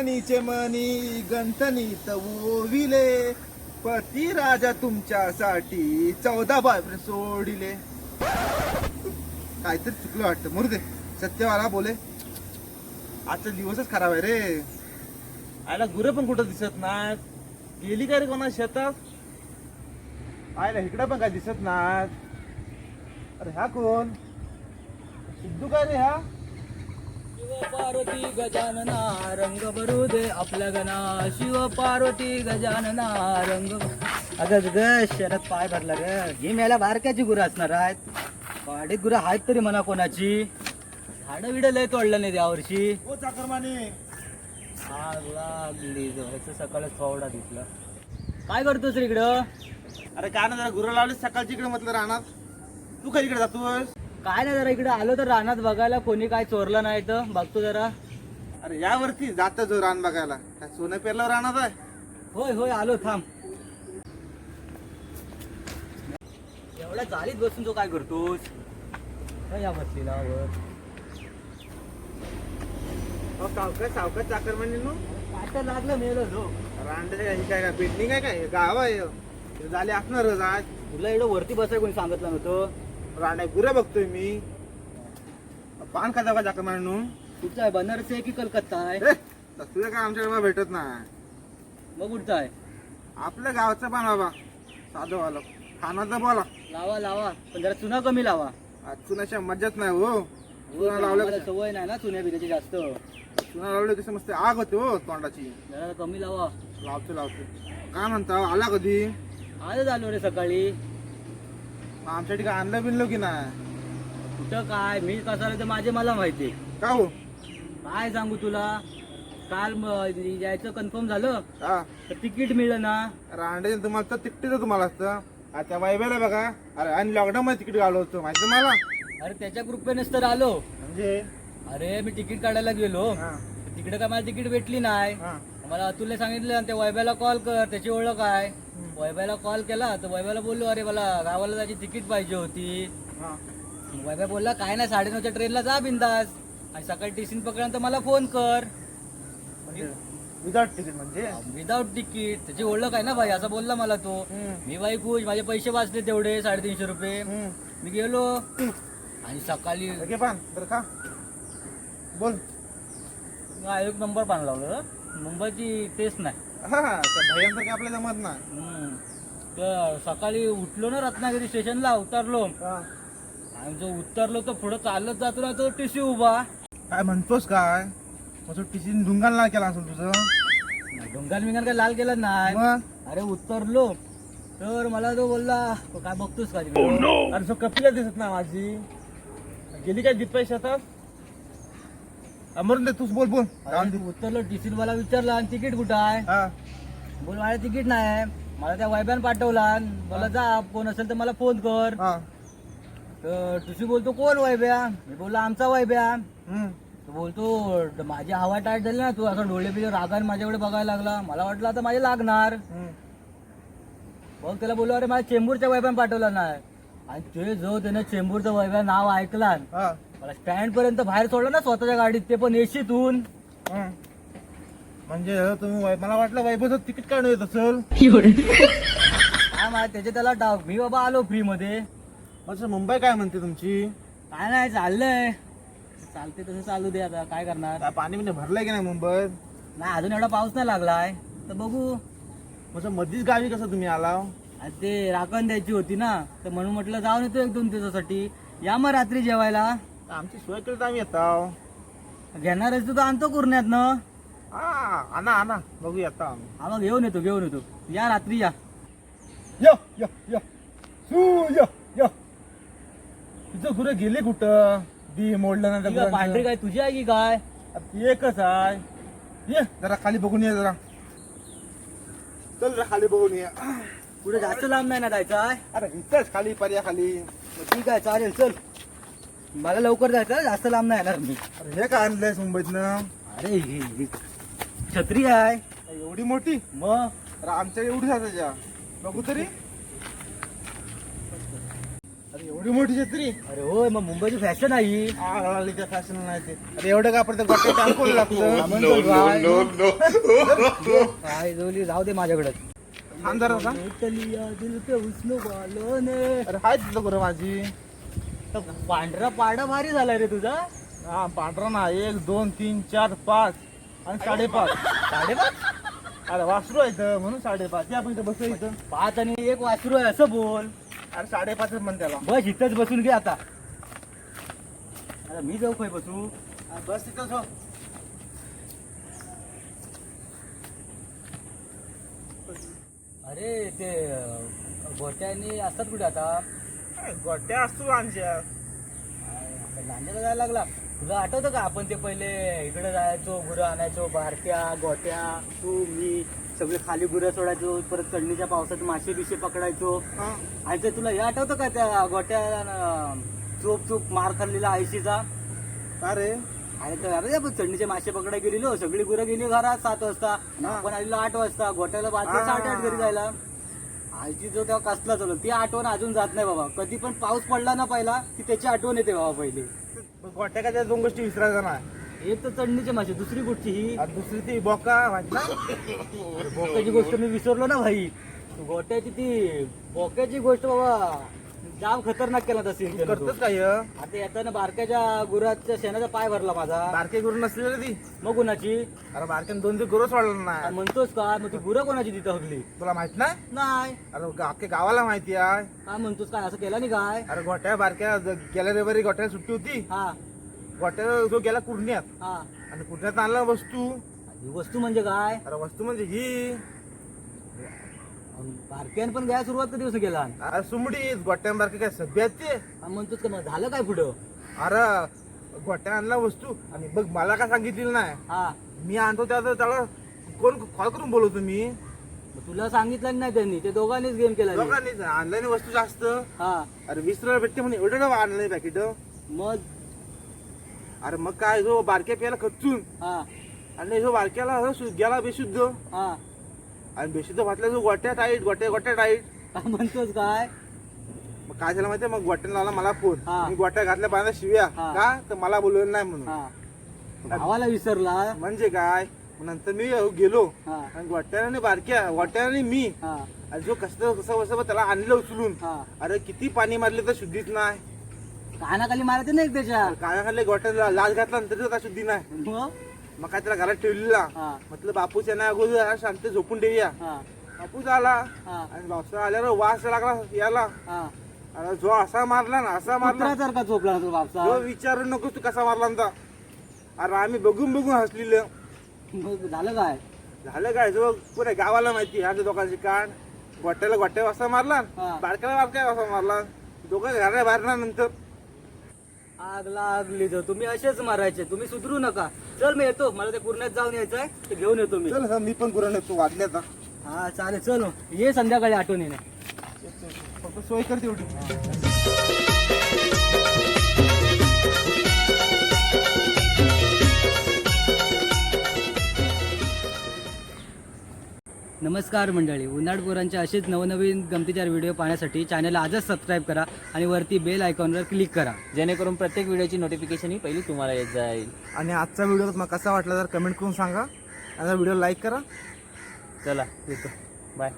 राणीचे मनी गंतनीत ओविले. पती राजा तुमच्यासाठी चौदा बायफ्रेंड सोडिले. काहीतरी चुकलं वाटतं. मरू सत्यवाला बोले. आजचा दिवसच खराब आहे रे. आयला गुरं पण कुठं दिसत नाहीत? गेली का रे कोणा शेतात? आयला इकडं पण काय दिसत नाहीत? अरे ह्या कोण? सिद्धू काय रे हा? शिव पार्वती गजानना रंग भरू दे आपल्या गणा. शिव पार्वती गजानना रंग अगं ग शरद पाय भरला ग. ही मेला बारक्याची गुरं असणार आहेत. वाडीत गुरं आहेत तरी म्हणा कोणाची. झाडं बिडं लय तोडलं नाही यावर्षी ओ चाकरमाने. आग लागली सकाळच थोडा दिसला. काय करतोस रे इकडं? अरे काय ना जरा गुरं लावली सकाळची इकडे म्हटलं रानात. तू काय इकडे जातोस? काय नाही जरा इकडे आलो तर रानात बघायला. कोणी काय चोरलं नाही तर. बघतो जरा. अरे यावरती जात जो रान बघायला. काय सोनं पेरल्यावर रानात आहे? होय होय आलो थांब. एवढ्या चालीत बसून तो काय करतोस? काय या बसलेला वर? सावकाश सावकाश चाकरमाने नो. काय लागलं मेलो जो रांडे काय काय काय पेटलिंग आहे काय? गाव आहे. हे झाले असणारच आज. तुला एवढं वरती बसाय कोणी सांगितलं नव्हतं? रांडे गुरं बघतोय मी. पान खाता का चाकरमाने नो कुठचा आहे? बनारस आहे की कलकत्ता आहे? तुझं काय आमच्याकडे भेटत नाही. मग कुठचा आहे? आपल्या गावचं पान बाबा. साधं वाला. खानाचं बोला. लावा लावा. पण जरा चुना कमी लावा. आज चुनाच्या मज्जाच नाही हो. हो, चुना लावलं आम्हाला कसं- सवय नाही ना चुन्या बिन्याची जास्त. चुना लावलं कसं मस्त आग होते हो तोंडाची. जरा कमी लावा. लावतो लावतो. काय म्हणता? आला कधी? आजच आलो रे सकाळी. आमच्या ठिकाणी आणलं बिनलो की नाही? कुठं काय? मी कसा आलो ते माझे मला माहिती का हो? काय सांगू तुला? काल म- यायचं कन्फर्म झालं. हा. तर तिकीट मिळलं ना? रांडे तुम्हाला तर तिकटीच तुम्हाला असतं. आता वायब्याला बघा. अरे आणि लॉकडाऊन मध्ये तिकीट घालवतो होतो. माहिती मला अरे त्याच्या कृपेनेच तर आलो म्हणजे? अरे मी तिकीट काढायला गेलो. हा, तिकडे काय मला तिकीट भेटली नाही. हा. मला अतुलने सांगितलं आणि त्या वैभ्याला कॉल कर त्याची ओळख आहे. वैभ्याला कॉल केला तर वैभ्याला बोललो अरे मला गावाला जायची तिकीट पाहिजे होती. वैभ्या बोलला काय नाही साडेनऊच्या ट्रेनला जा बिंदास. आणि सकाळी टिसिन पकडल्यानंतर मला फोन कर. म्हणजे विदाउट तिकीट म्हणजे? विदाऊट तिकीट त्याची ओळख आहे ना भाई असं बोलला मला तो. मी बाई खुश माझे पैसे वाचले तेवढे साडेतीनशे रुपये. मी गेलो. आणि सकाळी पान का बोल. एक नंबर पान लावलं. मुंबईची टेस्ट नाही. हा त्या काय आपल्याला जमत नाही. हम्म. तर सकाळी उठलो ना रत्नागिरी स्टेशनला उतरलो. हा. आणि जो उतरलो तर पुढे चालत जातो ना तो टिशी उभा. काय म्हणतोस काय? तो टिचिंग ढुंगाल ना केला असेल तुझं. डोंगर बिंगर काय लाल केलं नाही. मग? अरे उतरलो. तर मला तो बोलला "तो काय बघतोस का तिकडे?" अरे सो कपिला दिसत ना माझी. गेली काय दिपय शेतात अमरून दे तूच बोल बोल. उतरलो टिसीन मला विचारला आणि तिकीट कुठं आहे? हा. बोल माझ्या तिकीट नाही आहे. मला त्या वैब्यान पाठवला. मला जा कोण असेल तर मला फोन कर. हा. तर तुझी बोलतो कोण वैब्या मी बोललो आमचा वैब्या हम्म. तो बोलतो "ड- माझी हवा टाईट झाली ना तू असं डोळे बिळे रागाने माझ्याकडे बघायला लागला. मला वाटलं आता माझे लागणार. हम्म. मग त्याला बोललो अरे मला चेंबूरच्या वैभ्यान पाठवला नाही. आणि ते जो त्याने चेंबूरचं वैभ्या नाव ऐकला हा. मला स्टँड पर्यंत बाहेर सोडलं ना स्वतःच्या गाडीत ते पण एसीतून हम्म. म्हणजे तुम्ही वै- मला वाटलं वैभवचं तिकीट काढून येत असेल. काय माहिती त्याचे त्याला डाव मी बाबा आलो फ्री मध्ये. असं मुंबई काय म्हणते तुमची? काय नाही चाललंय. चालते तसं चालू दे आता काय करणार? काय पाणी बिणी भरलंय की नाही मुंबईत? नाही अजून एवढा पाऊस नाही लागलाय. तर बघू. मग मधीच गावी कसं तुम्ही आला आणि ते राखण द्यायची होती ना. तर म्हणून म्हटलं जाऊन येतो एक दोन दिवसासाठी. या मग रात्री जेवायला. आमची सोय केली तर आम्ही येतो घेणार आहेस तू तर आणतो कुरण्यात ना. हा आणा आणा. बघू येतो आम्ही. हा मग घेऊन येतो घेऊन येतो. या रात्री या. यो यो यो. सू यो यो. तुझं गुरं गेले कुठं? दी मोडलं ना ती काय पांढरी काय तुझी आहे की काय? ती एकच आहे. ये जरा खाली बघून ये जरा. चल जरा खाली बघून ये. पुढे जास्त लांब नाही ना जायचं आहे अरे इथंच खाली पर्या खाली ठीक आहे चालेल चल. मला लवकर जायचं आहे, जास्त लांब नाही येणार मी. अरे हे काय आणलंयस मुंबईतनं? अरे ही- ही छत्री आहे. एवढी मोठी? मग? अरे आमच्या एवढी असायच्या बघू तरी. अरे एवढी मोठी छत्री? अरे होय मग मुंबईची फॅशन आहे ही. फॅशन नाही ते. अरे एवढं का पडतं? गोट्या टाकून लागतं? काय? जोली जाऊ दे माझ्याकडे. थांब जरा का. अरे हाय तिथं गुरु माझी. तर पांढरा पाडा भारी झालाय रे तुझा. हा पांढरा ना एक दोन तीन चार पाच आणि साडेपाच. साडेपाच? अरे वासरू आहे इथं, म्हणून साडेपाच. या आपण इथं बसू इथं. पाच आणि एक वासरू आहे असं बोल. अरे साडेपाचच म्हण त्याला. बस इथंच बसून घे आता. आता मी जाऊ काय बसू. बस तिथंच हो अरे ते अं, गोट्याने असतात कुठे आता? अरे, गोट्या असतो आमच्या. लांजाला जायला लागला. तुला आठवतं का आपण ते पहिले इकडे जायचो गुरं आणायचो बारक्या गोट्या? तू मी सगळे खाली गुरं सोडायचो परत चढणीच्या पावसात मासे बिशे पकडायचो. आणि ते तुला हे आठवतं का त्या गोट्या चोप चोप मार खाल्लेला आयशीचा का रे आणि तर अरे आपण चढणीचे मासे पकडायला गेलेलो सगळी गुरं गेली घरात सात वाजता. आपण आलेलो आठ वाजता गोट्याला वाजले हा. साडेआठ घरी जायला. आईची जो तेव्हा कसला चालू ती आठवण अजून जात नाही बाबा. कधी पण पाऊस पडला ना पहिला की त्याची आठवण येते बाबा पहिली. गोट्या काय त्या दोन गोष्टी विसरायच्या नाही एक तर चढणीचे मासे दुसरी कुठची ही. आणि दुसरी ती बोका माहिती ना बोक्याची गोष्ट मी विसरलो ना भाई. गोट्याची ती बोक्याची गोष्ट बाबा. जाम खतरनाक केला तशी करतोच काय हे? आता येताना बारक्याच्या गुराच्या शेणाचा पाय भरला माझा. बारके गुरु नसले रे ती? मग कुणाची? अरे बारक्यानं दोन ते गुरु सोडलं नाही म्हणतोस का? मग ती गुरं कोणाची तिथं हगली तुला माहीत नाही? नाही. अरे गा- अख्ख्या गावाला माहिती आहे. काय म्हणतोस काय? असं केलं नाही काय? अरे गोट्या बारक्या ज- गेल्या रविवारी गोट्याला सुट्टी होती. हा. गोट्या जो गेला कुर्ण्यात. हा. आणि कुर्ण्यात आणला वस्तू. ही वस्तू म्हणजे काय? अरे वस्तू म्हणजे ही. बारक्यान पण घ्यायला सुरुवात कधी दिवस केला? अरे सुमडी बारके काय सभ्य आहेत ते? म्हणतोस का मग झालं काय पुढं? अरे गोट्या आणला वस्तू. आणि बघ मला काय सांगितलेलं नाही. हा. मी आणतो त्याला त्याला कोण कॉल करून बोलवतो मी? मग तुला सांगितलं नाही त्यांनी? ते दोघांनीच गेम केला रे. लोकांनी आणल्याने वस्तू जास्त. हा. अरे वीस रुपये भेटते म्हणे एवढं डबा आणलंय पॅकेट मग? अरे मग काय जो बारक्या प्यायला खचून. हा. आणि जो बारक्याला असं गेला बेशुद्ध. हा. आणि बेशुद्ध घातला जो गोट्या टाईट गोट्या गोट्या टाईट काय म्हणतोस काय? मग काय झालं माहितीये? मग गोट्याने लावला मला फोन. हा. मी गोट्या घातल्या पाहिजे शिव्या. हा. का? तर मला बोलवलं नाही म्हणून. हा. भावाला विसरला? म्हणजे काय? मग नंतर मी गेलो. हा. आणि गोट्याने बारक्या गोट्याने मी. हा. आणि जो कसं कसं कसं त्याला आणलं उचलून. हा. अरे किती पाणी मारले तर शुद्धीच नाही. कानाखाली मारायचं नाही त्याच्या. काय खाल्ले गोट्याला लाच घातला नंतर काय शुद्धी नाही. मग? मग काय त्याला घरात ठेवलेला. हा. म्हटलं बापूच यांना अगोदर शांत झोपून देऊया हा. बापूच आला हा. आणि बापसा आल्यावर वास लागला याला. हा. अरे जो असा मारला ना असा मारला. कुत्र्यासारखा झोपला ना तो बापसा जो विचारू नको तू कसा मारला ना अरे आम्ही बघून बघून हसलेलं. मग झालं काय? झालं काय? जो पुऱ्या गावाला माहिती ह्या दोघांची कान. गोट्याला गोट्या वाजता मारला. हा. बारक्याला बारक्या वाजता मारला. दोघं घरा बाहेर ना नंतर आग लागली तर. तुम्ही असेच मारायचे. तुम्ही सुधरू नका. चल मी येतो. मला ते पुण्यात जाऊन यायचंय. ते घेऊन येतो मी. चल मी पण गुरण येतो. वाजल्याचा हा चालेल. चल हो. ये संध्याकाळी आठवणीने. फक्त सोय कर तेवढी. नमस्कार मंडळी. उन्हाळ असेच नवनवीन गमतीदार व्हिडिओ पाहण्यासाठी चॅनलला आजच सबस्क्राईब करा आणि वरती बेल आयकॉनवर क्लिक करा. जेणेकरून प्रत्येक व्हिडिओची नोटिफिकेशन ही पहिली तुम्हाला येत जाईल. आणि आजचा व्हिडिओ तुम्हाला कसा वाटला तर कमेंट करून सांगा. आणि व्हिडिओ लाईक करा. चला येतो. बाय